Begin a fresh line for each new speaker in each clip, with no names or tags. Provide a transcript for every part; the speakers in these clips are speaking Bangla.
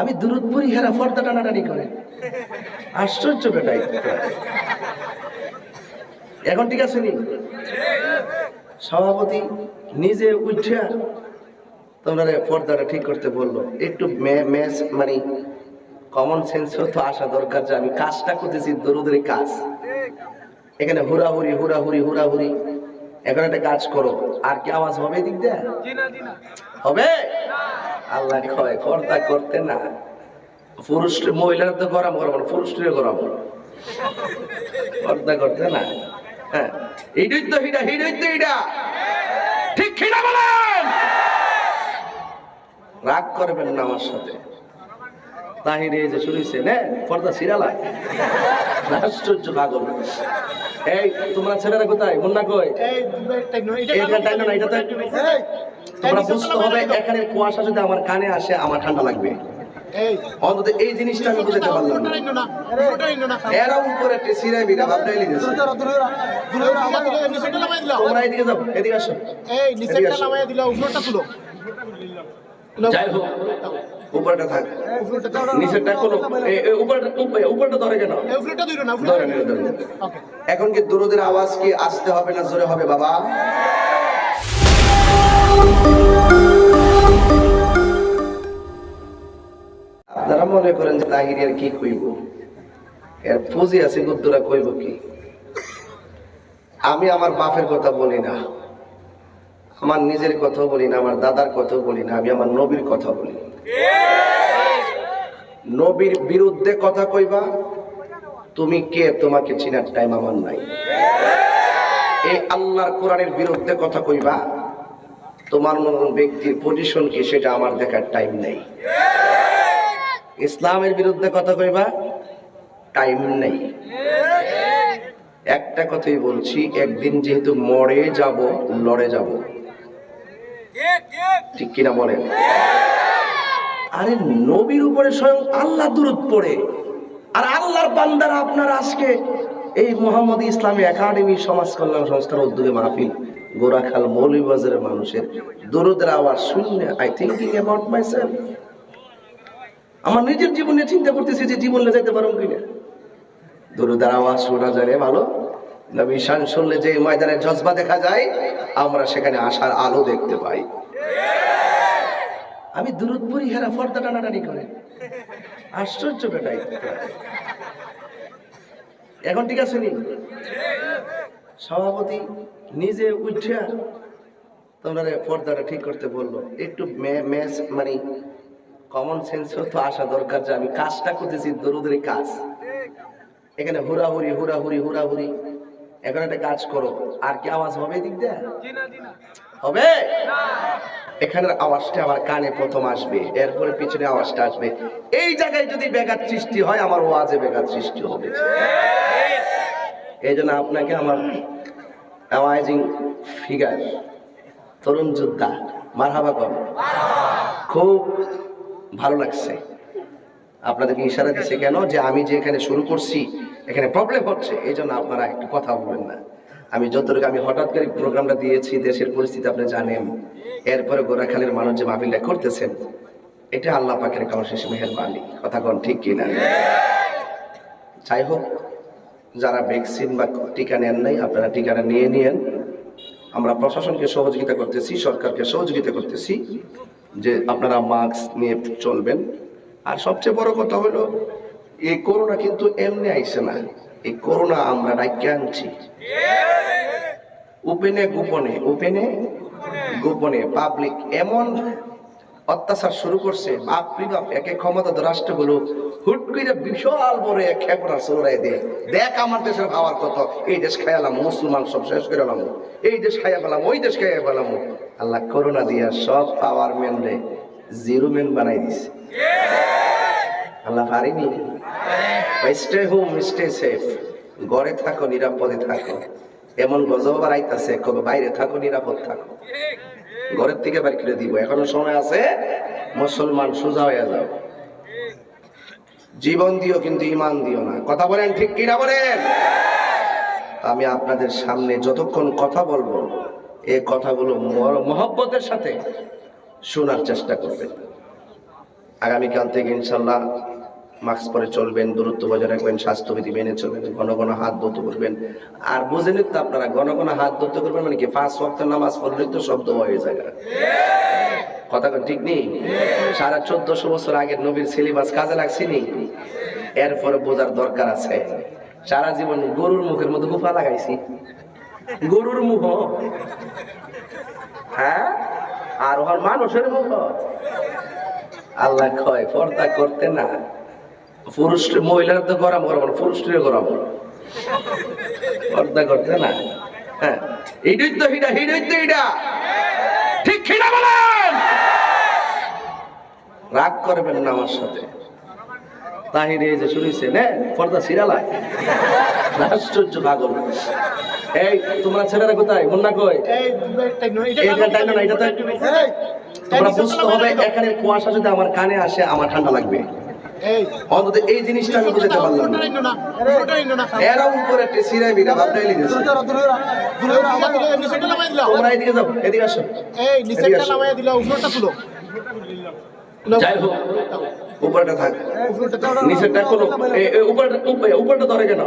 আমি দূরতপুরি হেরা ফর্দা টানাটানি করে। আশ্চর্য বেটাই এখন ঠিক আছে নি? সভাপতি নিজে উঠিয়া তোমরা পর্দাটা ঠিক করতে বলল একটু ম্যাচ মানে কমন সেন্সও তো আসা দরকার যে আমি কাজটা করতেছি দরুদের কাজ। এখানে হুরাহুরি হুরাহুরি হুরাহুরি এখন একটা কাজ করো আর কি আওয়াজ হবে এদিক দিয়ে? হবে? আল্লাহ কয় পর্দা করতে না। পুরুষ মহিলার তো গরম গরম পুরুষটিরও গরম পর্দা করতে না। হ্যাঁ এইটাই তো হিডা হিডাই তো হিডা ঠিক হিডা বলেন? রাগ করবেন না আমার সাথে। তাহিরে যে শুনেছে নে পর্দা সিরালা আশ্চর্য পাগল। এই তোমরা ছেলেরা কোথায়? মুন্না কই? না এটা তোমরা বুঝতে হবে এখানে কুয়াশা যদি আমার কানে আসে আমার ঠান্ডা লাগবে। অন্তত এই জিনিসটা আমি বুঝতে পারলাম না। এরা উপরে একটা সিরাই বিরা ভাবটাই লিখেছে তোমরা এদিকে যাও এদিকে আসো। যাই হোক উপরটা থাক। নিচেরটা কোনো এ- এ উপরটা উপরটা ধরে কেন। এখন কি দরুদের আওয়াজ কি আসতে হবে না জোরে হবে বাবা? মনে করেন যে তাহিরিয়ার কি কইব? এর পুঁজি আছে গুদ্দুরা কইব কি? আমি আমার বাপের কথা বলি না, আমার নিজের কথা বলি না, আমার দাদার কথা বলি না, আমি আমার নবীর কথা বলি নবীর বিরুদ্ধে কথা কইবা, তুমি কে তোমাকে চিনার টাইম আমার নাই। এই আল্লাহর কোরআনের বিরুদ্ধে কথা কইবা, তোমার মন ব্যক্তির পজিশন কি সেটা আমার দেখার টাইম নেই। ইসলামের বিরুদ্ধে কথা কইবা? টাইম নেই। একটা কথাই বলছি, একদিন যেহেতু মরে যাব, লড়ে যাব। ঠিক কিনা বলেন? আরে নবীর উপরে স্বয়ং আল্লাহ দূরত পড়ে। আর আল্লাহর বান্দারা আপনারা আজকে এই মোহাম্মদ ইসলামী একাডেমি, সমাজ কল্যাণ সংস্থার উদ্যোগে মাহফিল, গোরাখাল মৌলিবাজারের মানুষের দরুদের আওয়াজ শুনলে আই থিঙ্কিং অ্যাবাউট মাই আমার নিজের জীবনে চিন্তা করতেছি যে জীবনে যেতে পারো কিনা। দরুদের আওয়াজ শোনা যায় রে, ভালো। নবী শান শুনলে যে ময়দানের জজবা দেখা যায়, আমরা সেখানে আসার আলো দেখতে পাই। আমি দূরতপুরি হেরা ফর্দা টানাটানি করে। আশ্চর্য বেটাই এখন ঠিক আছে নি? সভাপতি নিজে উঠিয়া তোমরা পর্দাটা ঠিক করতে বলল। একটু ম্যাচ মানে কমন সেন্সও তো আসা দরকার যে আমি কাজটা করতেছি, দরুদের কাজ। এখানে হুরাহুরি হুরাহুরি হুরাহুরি এখন একটা কাজ করো। আর কি আওয়াজ হবে এদিক দিয়ে? হবে? এখানের আওয়াজটা আমার কানে প্রথম আসবে, এরপরে পিছনে আওয়াজটা আসবে। এই জায়গায় যদি বেগার সৃষ্টি হয়, আমার ওয়াজে বেগার সৃষ্টি হবে। এই জন্য আপনাকে আমার অ্যামাইজিং ফিগার তরুণ যোদ্ধা, মারহাবা কর। খুব ভালো লাগছে। আপনাদেরকে ইশারা দিচ্ছে কেন? যে আমি যে এখানে শুরু করছি, এখানে প্রবলেম হচ্ছে এই জন্য আপনারা একটু কথা বলবেন না। আমি যতটুকু, আমি হঠাৎ করে প্রোগ্রামটা দিয়েছি, দেশের পরিস্থিতি আপনি জানেন। এরপরে গোরাখালের মানুষ যে মাহফিলটা করতেছেন, এটা আল্লাহ পাকের কারণ শেষে মেহরবানি কথা কোন ঠিক কিনা? যাই হোক যারা ভ্যাকসিন বা টিকা নেন নাই, আপনারা টিকাটা নিয়ে নিয়েন। আমরা প্রশাসনকে সহযোগিতা করতেছি, সরকারকে সহযোগিতা করতেছি। যে আপনারা মাস্ক নিয়ে চলবেন। আর সবচেয়ে বড় কথা হলো এই করোনা কিন্তু এমনি আইসে না। এই করোনা আমরা ডাইকে আনছি। ওপেনে গোপনে ওপেনে গোপনে পাবলিক এমন অত্যাচার শুরু করছে। বাপরি বাপ, একে ক্ষমতা রাষ্ট্রগুলো হুট করে বিশাল বড় এক খেপড়া চোরাই দে। দেখ আমার দেশের খাওয়ার কত। এই দেশ খাইলাম মুসলমান সব শেষ করে এলাম এই দেশ খাইয়া পেলাম ওই দেশ খাইয়া পেলাম আল্লাহ করোনা দিয়া সব পাওয়ার ম্যান রে জিরো ম্যান বানাই দিছে। আল্লাহ পারিনি? স্টে হোম স্টে সেফ ঘরে থাকো, নিরাপদে থাকো। এমন গজব বাড়াইতেছে কবে বাইরে থাকো, নিরাপদ থাকো। ঘরের থেকে বাড়ি করে দিব। এখনও সময় আছে? মুসলমান সোজা হয়ে যাও। জীবন দিও কিন্তু ইমান দিও না। কথা বলেন ঠিক কিনা বলেন? আমি আপনাদের সামনে যতক্ষণ কথা বলব এই কথাগুলো মহব্বতের সাথে শোনার চেষ্টা করবেন। আগামীকাল থেকে ইনশাল্লাহ মাস্ক পরে চলবেন, দূরত্ব বজায় রাখবেন, স্বাস্থ্যবিধি মেনে চলবেন, ঘন ঘন হাত ধুতে করবেন। আর বুঝেন তো আপনারা ঘন ঘন হাত ধুতে করবেন মানে কি? পাঁচ ওয়াক্ত নামাজ পড়লে তো শব্দ হয়ে যায় কথা ঠিক নেই? সারা চোদ্দশো বছর আগের নবীর সিলেবাস কাজে লাগছিনি এরপরে বোঝার দরকার আছে। সারা জীবন গরুর মুখের মধ্যে গুফা লাগাইছি। গরুর মুখ? হ্যাঁ? আর ওর মানুষের মুখ? আল্লাহ কয়, পর্দা করতে না। পুরুষ মহিলার তো গরম গরম পুরুষের গরম। পর্দা করতে না? হ্যাঁ। এইটাই তো হিডা হিডাই তো হিডা ঠিক হিডা বলেন? রাগ করবেন না আমার সাথে। তাহিরে যে শুনেছে নে পর্দা সিরালায় আশ্চর্য পাগল। এই তোমরা ছেলেরা কোথায়? মুন্না কই? টাইনো না, এটা তো- তোমরা বুঝতে হবে এখানে কুয়াশা যদি আমার কানে আসে আমার ঠান্ডা লাগবে। অন্তত এই জিনিসটা আমি বুঝতে পারলাম না। এরা উপরে একটা সিরাই লিখেছে তোমরা এদিকে যাও এদিকে আসো। যাই হোক উপরটা থাক। নিচেরটা কোনো এ- এ উপরটা ধরে কেন?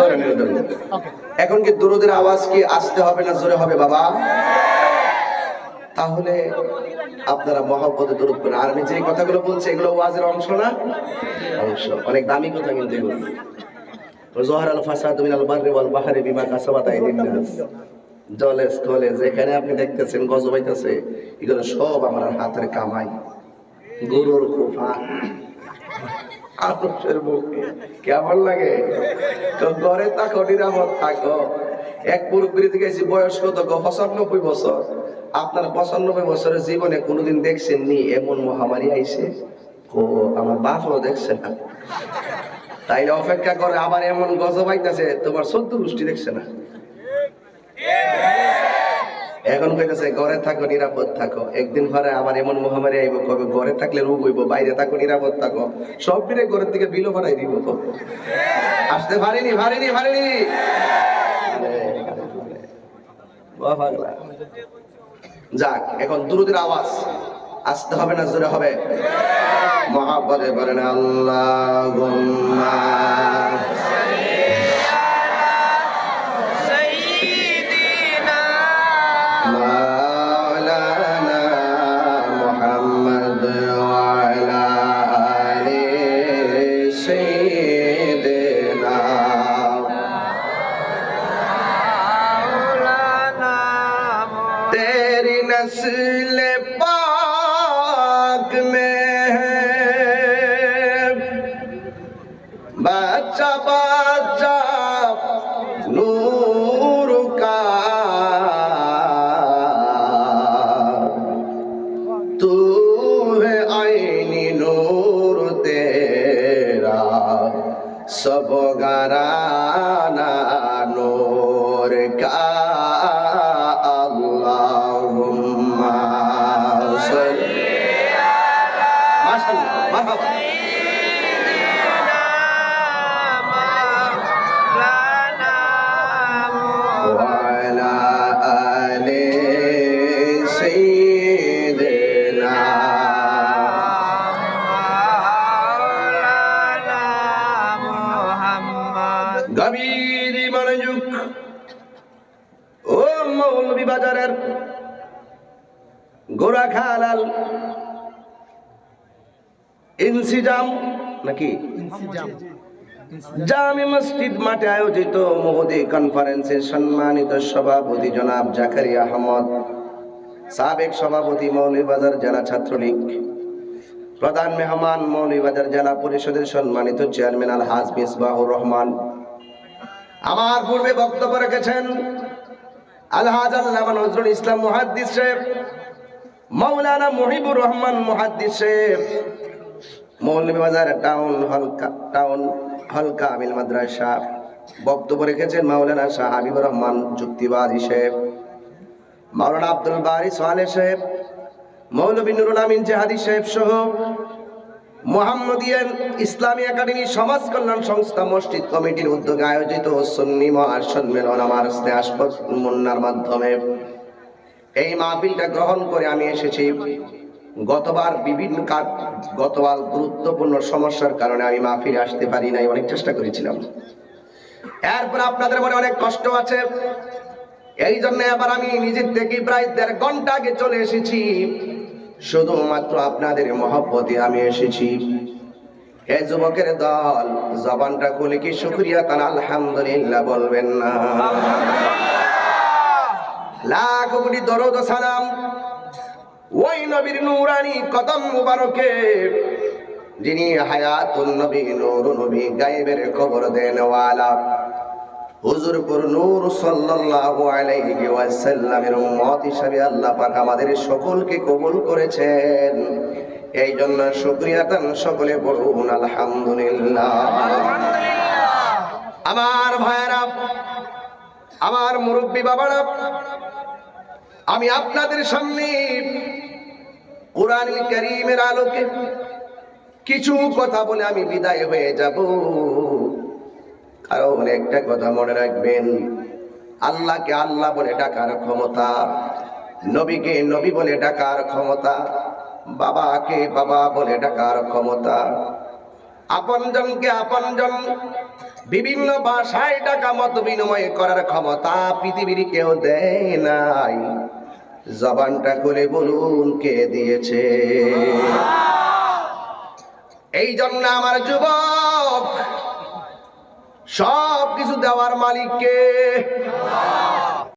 ধরে নেই ধরে নেই। এখন কি দরুদের আওয়াজ কি আসতে হবে না জোরে হবে বাবা? তাহলে আপনারা মহব্বতে দরুদ করেন আর আমি যে কথাগুলো বলছি, এগুলো ওয়াজের অংশ না? অংশ অনেক দামি কথা কিন্তু এগুলো। আল আপনি দেখতেছেন এগুলো সব আমার হাতের কামাই। গরুর কেমন লাগে? তো ঘরে থাকো, নিরাপদ থাকো। এক থেকে গেছি বয়স কত পঁচানব্বই বছর। আপনার পঁচানব্বই বছরের জীবনে কোনোদিন দেখছেন নি এমন মহামারী আইছে? ও, আমার বাপও দেখছে না। তাইলে অপেক্ষা করে, আবার এমন গজব আইতাছে, তোমার সদ্য গোষ্ঠী দেখছে না? এখন কইতেছে, ঘরে থাকো, নিরাপদ থাকো। একদিন পরে আবার এমন মহামারী আইব, কবে ঘরে থাকলে রোগ হইব, বাইরে থাকো, নিরাপদ থাকো। সব মিলে ঘরের থেকে বিলো ভাড়াই দিব আসতে পারিনি পারিনি পারিনি। যাক এখন দুরুদের আওয়াজ। আসতে হবে না জোরে হবে? মহাপদে বলেন আল্লাহ গোরা খালাল ইনসিজাম নাকি জামি মসজিদ মাঠে আয়োজিত মহদি কনফারেন্সের সম্মানিত সভাপতি জনাব জাকারি আহমদ সাবেক সভাপতি মৌলভীবাজার জেলা ছাত্রলীগ প্রধান মেহমান মৌলভীবাজার জেলা পরিষদের সম্মানিত চেয়ারম্যান আল হাজ মিসবাহুর রহমান। আমার পূর্বে বক্তব্য রেখেছেন আলহাজ আল্লামা নজরুল ইসলাম মুহাদ্দিস সাহেব। মৌলানা মুহিবুর রহমান মুহাদ্দিস মৌলভীবাজার টাউন হলকা টাউন হলকা আমিল মাদ্রাসা। বক্তব্য রেখেছেন মাওলানা শাহ হাবিবুর রহমান যুক্তিবাদ সাহেব মাওলানা আব্দুল বারি সোহালে সাহেব মৌলবী নুরুল আমিন জাহাদি সাহেব সহ মোহাম্মদিয়ান ইসলামী একাডেমি সমাজ কল্যাণ সংস্থা মসজিদ কমিটির উদ্যোগে আয়োজিত সুন্নি মহাসম্মেলন আমার স্নেহাস্পদ মুন্নার মাধ্যমে। এই মাহফিলটা গ্রহণ করে আমি এসেছি। গতবার বিভিন্ন গতবার গুরুত্বপূর্ণ সমস্যার কারণে আমি মাহফিলে আসতে পারি নাই, অনেক চেষ্টা করেছিলাম। এরপর আপনাদের মনে অনেক কষ্ট আছে। এই জন্য এবার আমি নিজের থেকে প্রায় দেড় ঘণ্টা আগে চলে এসেছি। শুধুমাত্র আপনাদের মহব্বতে আমি এসেছি। এ যুবকের দল, জবানটা খুলে কি শুক্রিয়া তান আলহামদুলিল্লাহ, বলবেন না। লাখ কোটি দরদ সালাম। ওই নবীর নুরানি কদম মুবারকে যিনি হায়াতুন নবী নূর নবী গায়েবের খবর দেন ওয়ালা। হুজুরপুর নূর সাল্লাল্লাহু আলাইহি ওয়াসাল্লামের উম্মত হিসাবে আল্লাহ পাক আমাদের সকলকে কবুল করেছেন। এই জন্য শুকরিয়া তান সকলে বলুন আলহামদুলিল্লাহ। আমার ভাইয়েরা আমার মুরব্বী বাবারা আমি আপনাদের সামনে কোরআন করিমের আলোকে কিছু কথা বলে আমি বিদায় হয়ে যাব। কারণ একটা কথা মনে রাখবেন, আল্লাহকে আল্লাহ বলে ডাকার ক্ষমতা, নবীকে নবী বলে ডাকার ক্ষমতা, বাবাকে বাবা বলে ডাকার ক্ষমতা, আপনজনকে আপনজন, বিভিন্ন ভাষায় ডাকা মত বিনিময় করার ক্ষমতা পৃথিবীর কেউ দেয় নাই। জবানটা করে বলুন কে দিয়েছে? এই জন্য আমার যুবক সব কিছু দেওয়ার মালিককে